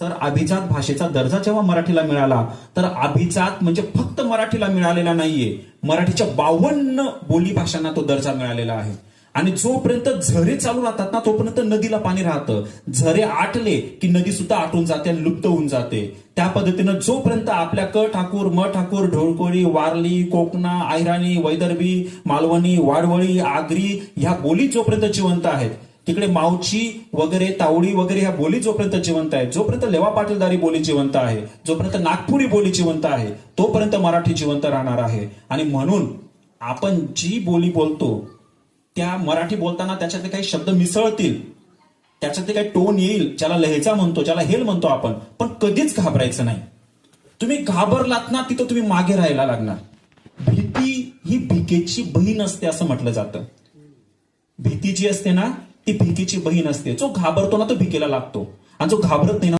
तर अभिजात भाषेचा दर्जा जेव्हा मराठीला मिळाला तर अभिजात म्हणजे फक्त मराठीला मिळालेला नाहीये. मराठीच्या बावन्न बोली भाषांना तो दर्जा मिळालेला आहे. आणि जोपर्यंत झरे चालू राहतात ना तोपर्यंत नदीला पाणी राहतं. झरे आटले की नदी सुद्धा आटून जाते आणि लुप्त होऊन जाते. त्या पद्धतीनं जोपर्यंत आपल्या क ठाकूर म ठाकूर ढोळकोळी वारली कोकणा आयराणी वैदर्भी मालवणी वाडवळी आगरी ह्या बोली जोपर्यंत जिवंत आहेत तिकडे मावची वगैरे तावडी वगैरे ह्या बोली जोपर्यंत जिवंत आहेत जोपर्यंत लेवा पाटीलदारी बोली जिवंत आहे जोपर्यंत नागपुरी बोली जिवंत आहे तोपर्यंत मराठी जिवंत राहणार आहे. आणि म्हणून आपण जी बोली बोलतो त्या मराठी बोलताना त्याच्यातले काही शब्द मिसळतील. त्याच्यातले काही टोन येईल ज्याला लहेजा म्हणतो ज्याला हेल म्हणतो आपण पण कधीच घाबरायचं नाही. तुम्ही घाबरलात ना तिथं तुम्ही मागे राहायला लागणार. भीती ही भिकेची बहीण असते असं म्हटलं जातं. भीती जी असते ना ती भिकेची बहीण असते. जो घाबरतो ना तो भिकेला लागतो. आणि जो घाबरत नाही ना